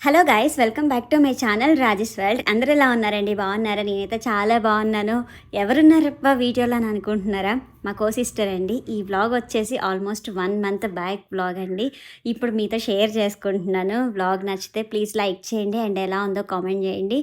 Hello guys welcome back to my channel Rajesh world అందరూ ఎలా ఉన్నారండి? బాగున్నారా? నేనైతే చాలా బాగున్నాను. ఎవరున్నారబ్బా? వీడియోలో అని అనుకుంటున్నారా? మా కో సిస్టర్ అండి. ఈ వ్లాగ్ వచ్చేసి almost one month back vlog అండి. ఇప్పుడు మీతో షేర్ చేసుకుంటున్నాను. వ్లాగ్ నచ్చితే ప్లీజ్ లైక్ చేయండి. అండ్ ఎలా ఉందో కామెంట్ చేయండి.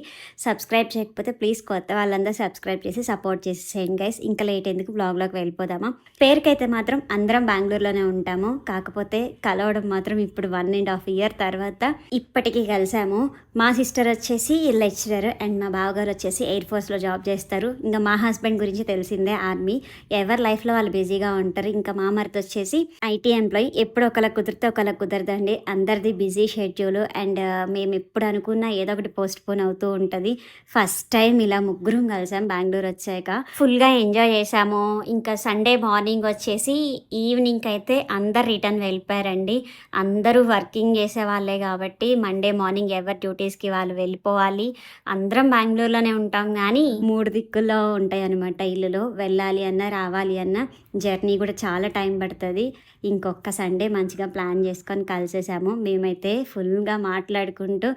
సబ్స్క్రైబ్ చేయకపోతే ప్లీజ్ కొత్త వాళ్ళందరూ సబ్స్క్రైబ్ చేసి సపోర్ట్ చేసేయండి గైస్ ఇంకా లేట్ ఎందుకు వ్లాగ్లోకి వెళ్ళిపోదామా? పేరుకైతే మాత్రం అందరం బెంగళూరులోనే ఉంటాము. కాకపోతే కలవడం మాత్రం ఇప్పుడు వన్ అండ్ హాఫ్ ఇయర్ తర్వాత ఇప్పటికీ కలిసాము. మా సిస్టర్ వచ్చేసి లెక్చరర్ అండ్ మా బావగారు వచ్చేసి ఎయిర్ ఫోర్స్లో జాబ్ చేస్తారు. ఇంకా మా హస్బెండ్ గురించి తెలిసిందే ఆర్మీ ఎవరు లైఫ్లో వాళ్ళు బిజీగా ఉంటారు. ఇంకా మా మరిది వచ్చేసి ఐటీ ఎంప్లాయీ. ఎప్పుడు ఒకళ్ళకి కుదిరితే ఒకళ్ళకి కుదరదండి. అందరిది బిజీ షెడ్యూల్. అండ్ మేము ఎప్పుడు అనుకున్న ఏదో ఒకటి పోస్ట్ పోన్ అవుతూ ఉంటుంది. ఫస్ట్ టైం ఇలా ముగ్గురం కలిసాం. బెంగళూరు వచ్చాక ఫుల్గా ఎంజాయ్ చేసాము ఇంకా సండే మార్నింగ్ వచ్చేసి ఈవినింగ్ అయితే అందరు రిటర్న్ వెళ్ళిపోయారండి. అందరూ వర్కింగ్ చేసే వాళ్ళే కాబట్టి మండే మార్నింగ్ ఎవరి డ్యూటీస్కి వాళ్ళు వెళ్ళిపోవాలి. అందరం బెంగళూరులోనే ఉంటాం. కానీ మూడు దిక్కుల్లో ఉంటాయి అనమాట ఇల్లులో. వెళ్ళాలి అన్న రావాలి అన్న జర్నీ కూడా చాలా టైం పడుతుంది. ఇంకొక సండే మంచిగా ప్లాన్ చేసుకొని కలిసేసాము. మేమైతే ఫుల్గా మాట్లాడుకుంటూ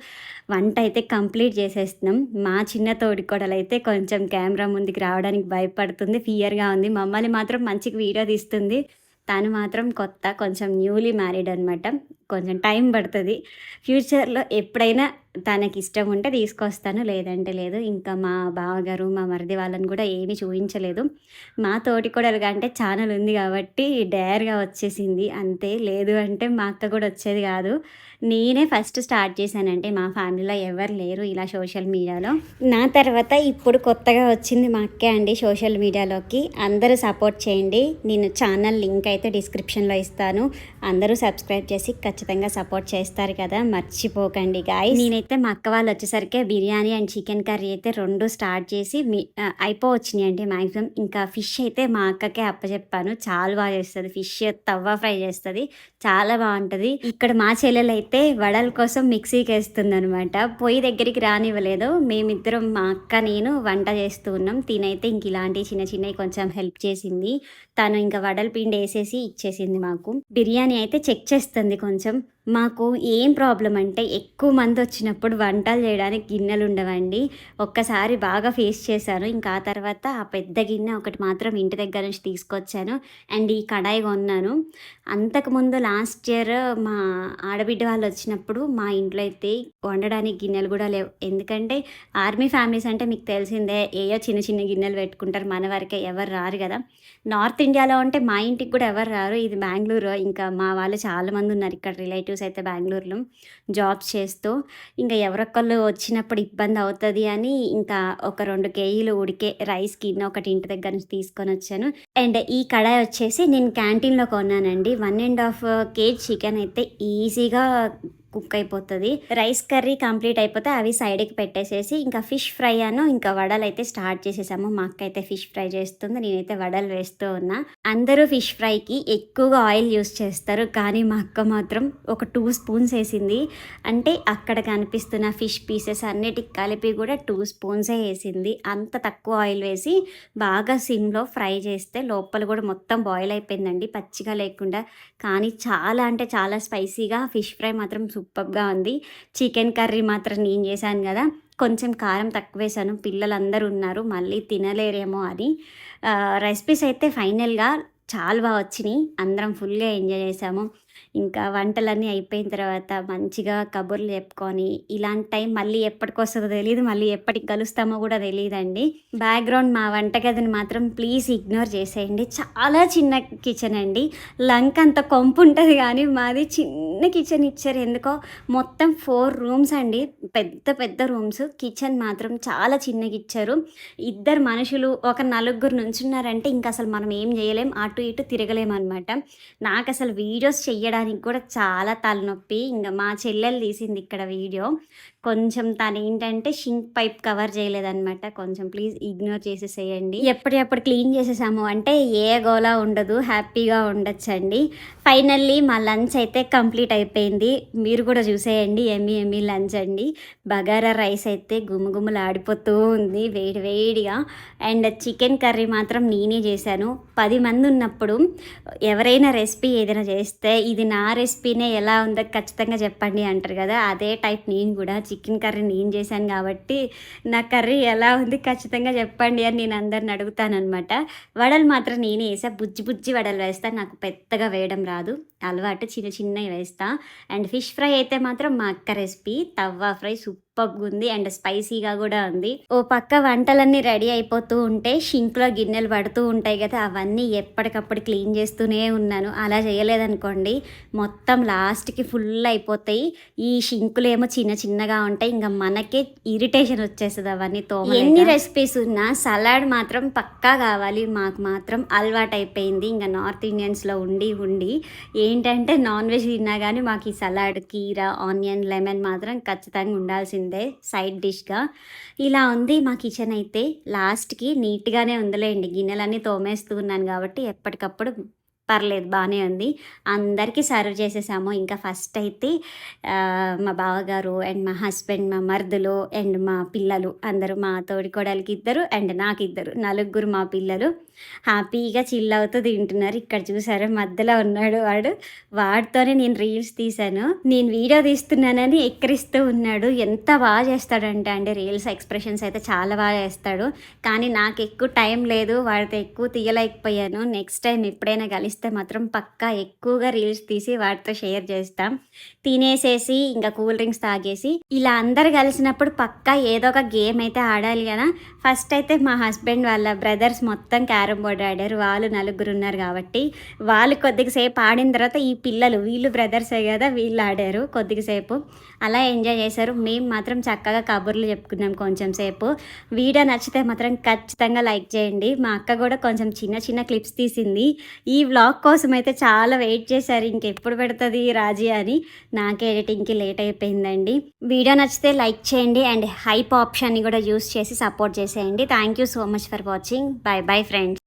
వంట అయితే కంప్లీట్ చేసేస్తున్నాం. మా చిన్న తోడికోడలు అయితే కొంచెం కెమెరా ముందుకు రావడానికి భయపడుతుంది ఫియర్గా ఉంది. మమ్మల్ని మాత్రం మంచిగా వీడియో తీస్తుంది. తను మాత్రం కొత్త కొంచెం న్యూలీ మ్యారీడ్ అనమాట కొంచెం టైం పడుతుంది. ఫ్యూచర్లో ఎప్పుడైనా తనకి ఇష్టం ఉంటే తీసుకొస్తాను లేదంటే లేదు. ఇంకా మా బావగారు మా మరిది వాళ్ళని కూడా ఏమీ చూపించలేదు. మా తోటి కూడా అంటే ఛానల్ ఉంది కాబట్టి డేర్గా వచ్చేసింది. అంతే లేదు అంటే మా అక్క కూడా వచ్చేది కాదు. నేనే ఫస్ట్ స్టార్ట్ చేశానంటే మా ఫ్యామిలీలో ఎవరు లేరు ఇలా సోషల్ మీడియాలో. నా తర్వాత ఇప్పుడు కొత్తగా వచ్చింది మా అక్కే అండి సోషల్ మీడియాలోకి. అందరూ సపోర్ట్ చేయండి. నేను ఛానల్ లింక్ అయితే డిస్క్రిప్షన్లో ఇస్తాను. అందరూ సబ్స్క్రైబ్ చేసి ఖచ్చితంగా ఖచ్చితంగా సపోర్ట్ చేస్తారు కదా మర్చిపోకండి గాయస్ నేనైతే మా అక్క వాళ్ళు వచ్చేసరికి బిర్యానీ అండ్ చికెన్ కర్రీ అయితే రెండు స్టార్ట్ చేసి మీ అయిపోవచ్చినాయి అండి మ్యాక్సిమం ఇంకా ఫిష్ అయితే మా అక్కకే అప్పచెప్పాను. చాలా బాగా చేస్తుంది. ఫిష్ తవ్వ ఫ్రై చేస్తుంది. చాలా బాగుంటుంది. ఇక్కడ మా చెల్లెలు అయితే వడల కోసం మిక్సీకి వేస్తుంది అనమాట పొయ్యి దగ్గరికి రానివ్వలేదు. మేమిద్దరం మా అక్క నేను వంట చేస్తూ ఉన్నాం. తినైతే ఇంక ఇలాంటి చిన్న చిన్నవి కొంచెం హెల్ప్ చేసింది. తను ఇంకా వడల పిండి వేసేసి ఇచ్చేసింది మాకు. బిర్యానీ అయితే చెక్ చేస్తుంది కొంచెం. ശേഷം మాకు ఏం ప్రాబ్లం అంటే ఎక్కువ మంది వచ్చినప్పుడు వంటలు చేయడానికి గిన్నెలు ఉండవండి. ఒక్కసారి బాగా ఫేస్ చేశాను. ఇంకా ఆ తర్వాత ఆ పెద్ద గిన్నె ఒకటి మాత్రం ఇంటి దగ్గర నుంచి తీసుకొచ్చాను. అండ్ ఈ కడాయి కొన్నాను. అంతకుముందు లాస్ట్ ఇయర్ మా ఆడబిడ్డ వాళ్ళు వచ్చినప్పుడు మా ఇంట్లో అయితే వండడానికి గిన్నెలు కూడా లేవు. ఎందుకంటే ఆర్మీ ఫ్యామిలీస్ అంటే మీకు తెలిసిందే ఏయో చిన్న చిన్న గిన్నెలు పెట్టుకుంటారు. మన వరకే ఎవరు రారు కదా. నార్త్ ఇండియాలో ఉంటే మా ఇంటికి కూడా ఎవరు రారు. ఇది బెంగళూరు ఇంకా మా వాళ్ళు చాలామంది ఉన్నారు. ఇక్కడ రిలేటివ్స్ అయితే బెంగళూరులో జాబ్స్ చేస్తూ ఇంకా ఎవరొక్కళ్ళు వచ్చినప్పుడు ఇబ్బంది అవుతుంది అని ఇంకా ఒక రెండు కేజీలు ఉడికే రైస్ గిన్నె ఒకటి ఇంటి దగ్గర నుంచి తీసుకొని వచ్చాను. అండ్ ఈ కడాయి వచ్చేసి నేను క్యాంటీన్లో కొన్నానండి. One and half KG chicken అయితే ఈజీగా కుక్ అయిపోతుంది. రైస్ కర్రీ కంప్లీట్ అయిపోతే అవి సైడ్కి పెట్టేసేసి ఇంకా ఫిష్ ఫ్రై అను ఇంకా వడలు అయితే స్టార్ట్ చేసేసాము. మా అక్క అయితే ఫిష్ ఫ్రై చేస్తుంది నేనైతే వడలు వేస్తూ ఉన్నా. అందరూ ఫిష్ ఫ్రైకి ఎక్కువగా ఆయిల్ యూస్ చేస్తారు కానీ మా అక్క మాత్రం ఒక టూ స్పూన్స్ వేసింది. అంటే అక్కడ కనిపిస్తున్న ఫిష్ పీసెస్ అన్నిటికి కలిపి కూడా టూ స్పూన్సే వేసింది. అంత తక్కువ ఆయిల్ వేసి బాగా సిమ్లో ఫ్రై చేస్తే లోపల కూడా మొత్తం బాయిల్ అయిపోయిందండి పచ్చిగా లేకుండా. కానీ చాలా అంటే చాలా స్పైసీగా ఫిష్ ఫ్రై మాత్రం సూపర్గా ఉంది. చికెన్ కర్రీ మాత్రం నేను చేశాను కదా. కొంచెం కారం తక్కువ వేసాను పిల్లలందరూ ఉన్నారు. మళ్ళీ తినలేరేమో అని. రెసిపీస్ అయితే ఫైనల్గా చాలా బాగా వచ్చినాయి. అందరం ఫుల్గా ఎంజాయ్ చేసాము ఇంకా వంటలన్నీ అయిపోయిన తర్వాత మంచిగా కబుర్లు చెప్పుకొని ఇలాంటి టైం మళ్ళీ ఎప్పటికి వస్తుందో తెలియదు మళ్ళీ ఎప్పటికి కలుస్తామో కూడా తెలియదండి బ్యాక్గ్రౌండ్ మా వంటగదిని మాత్రం ప్లీజ్ ఇగ్నోర్ చేసేయండి. చాలా చిన్న కిచెన్ అండి. లంక్ అంత కొంపు ఉంటుంది కానీ మాది చిన్న కిచెన్ ఇచ్చారు. ఎందుకో మొత్తం ఫోర్ రూమ్స్ అండి. పెద్ద పెద్ద రూమ్స్ కిచెన్ మాత్రం చాలా చిన్నగా ఇచ్చారు. ఇద్దరు మనుషులు ఒక నలుగురు నుంచున్నారంటే ఇంకా అసలు మనం ఏం చేయలేం. అటు ఇటు తిరగలేమన్నమాట. నాకు అసలు వీడియోస్ చెయ్యడానికి తీయడానికి కూడా చాలా తలనొప్పి. ఇంకా మా చెల్లెలు తీసింది ఇక్కడ వీడియో. కొంచెం తను ఏంటంటే షింక్ పైప్ కవర్ చేయలేదన్నమాట. కొంచెం ప్లీజ్ ఇగ్నోర్ చేసేసేయండి. ఎప్పటికప్పుడు క్లీన్ చేసేసాము అంటే ఏ గోలా ఉండదు హ్యాపీగా ఉండొచ్చండి. ఫైనల్లీ మా లంచ్ అయితే కంప్లీట్ అయిపోయింది. మీరు కూడా చూసేయండి ఎమ్మి ఎమ్మి లంచ్ అండి. బగారా రైస్ అయితే గుమగుమలు ఆడిపోతూ ఉంది వేడి వేడిగా. అండ్ చికెన్ కర్రీ మాత్రం నేనే చేశాను. పది మంది ఉన్నప్పుడు ఎవరైనా రెసిపీ ఏదైనా చేస్తే ఇది నా రెసిపీనే ఎలా ఉందో ఖచ్చితంగా చెప్పండి అంటారు కదా అదే టైప్ నేను కూడా చికెన్ కర్రీ నేను చేశాను కాబట్టి నా కర్రీ ఎలా ఉంది ఖచ్చితంగా చెప్పండి అని నేను అందరిని అడుగుతానమాట వడలు మాత్రం నేనే వేసా. బుజ్జి బుజ్జి వడలు వేస్తాను నాకు పెద్దగా వేయడం రాదు. అలవాటు చిన్న చిన్నవి వేస్తా. అండ్ ఫిష్ ఫ్రై అయితే మాత్రం మా అక్క రెసిపీ. తవ్వా ఫ్రై సూపర్ సూపర్గా ఉంది అండ్ స్పైసీగా కూడా ఉంది. ఓ పక్క వంటలన్నీ రెడీ అయిపోతూ ఉంటే షింక్లో గిన్నెలు పడుతూ ఉంటాయి కదా అవన్నీ ఎప్పటికప్పుడు క్లీన్ చేస్తూనే ఉన్నాను. అలా చేయలేదనుకోండి మొత్తం లాస్ట్కి ఫుల్ అయిపోతాయి. ఈ షింకులు ఏమో చిన్న చిన్నగా ఉంటాయి ఇంకా మనకే ఇరిటేషన్ వచ్చేస్తుంది అవన్నీ తో ఎన్ని రెసిపీస్ ఉన్నా సలాడ్ మాత్రం పక్కా కావాలి. మాకు మాత్రం అలవాటు అయిపోయింది ఇంకా నార్త్ ఇండియన్స్లో ఉండి ఉండి ఏంటంటే నాన్ వెజ్ తిన్నా కానీ మాకు ఈ సలాడ్ కీరా ఆనియన్ లెమన్ మాత్రం ఖచ్చితంగా ఉండాల్సింది. సైడ్ డిష్గా ఇలా ఉంది మా కిచెన్ అయితే. లాస్ట్కి నీట్గానే ఉందిలేండి. గిన్నెలన్నీ తోమేస్తూ ఉన్నాను కాబట్టి ఎప్పటికప్పుడు పర్లేదు బాగానే ఉంది. అందరికీ సర్వ్ చేసేసాము. ఇంకా ఫస్ట్ అయితే మా బావగారు అండ్ మా హస్బెండ్ మా మరుదులు అండ్ మా పిల్లలు అందరూ మా తోడికోడలికి ఇద్దరు అండ్ నాకు ఇద్దరు నలుగురు మా పిల్లలు. హ్యాపీగా చిల్ అవుతూ తింటున్నారు. ఇక్కడ చూసారు మధ్యలో ఉన్నాడు వాడు. వాడితోనే నేను రీల్స్ తీశాను. నేను వీడియో తీస్తున్నానని ఎక్కిరిస్తూ ఉన్నాడు. ఎంత బాగా చేస్తాడంటే అండి రీల్స్ ఎక్స్ప్రెషన్స్ అయితే చాలా బాగా చేస్తాడు. కానీ నాకు ఎక్కువ టైం లేదు వాడితో ఎక్కువ తీయలేకపోయాను. నెక్స్ట్ టైం ఎప్పుడైనా కలిస్తే మాత్రం పక్కా ఎక్కువగా రీల్స్ తీసి వాటితో షేర్ చేస్తాం. తినేసేసి ఇంకా కూల్ డ్రింక్స్ తాగేసి ఇలా అందరు కలిసినప్పుడు పక్కా ఏదో ఒక గేమ్ అయితే ఆడాలి కదా. ఫస్ట్ అయితే మా హస్బెండ్ వాళ్ళ బ్రదర్స్ మొత్తం క్యారమ్ బోర్డ్ ఆడారు. వాళ్ళు నలుగురు ఉన్నారు కాబట్టి వాళ్ళు కొద్దిగా సేపు ఆడిన తర్వాత ఈ పిల్లలు వీళ్ళు బ్రదర్సే కదా వీళ్ళు ఆడారు కొద్దిసేపు అలా ఎంజాయ్ చేశారు. మేము మాత్రం చక్కగా కబుర్లు చెప్పుకున్నాం కొంచెం సేపు. వీడియో నచ్చితే మాత్రం ఖచ్చితంగా లైక్ చేయండి. మా అక్క కూడా కొంచెం చిన్న చిన్న క్లిప్స్ తీసింది. ఈ వ్లాగ్ కోసం అయితే చాలా వెయిట్ చేశారు. ఇంకెప్పుడు పెడుతుంది రాజీ అని. నాకే ఎడిటింగ్కి లేట్ అయిపోయిందండి. వీడియో నచ్చితే లైక్ చేయండి అండ్ హైప్ ఆప్షన్ని కూడా యూస్ చేసి సపోర్ట్ చేసేయండి. Thank you so much for watching. Bye bye friends.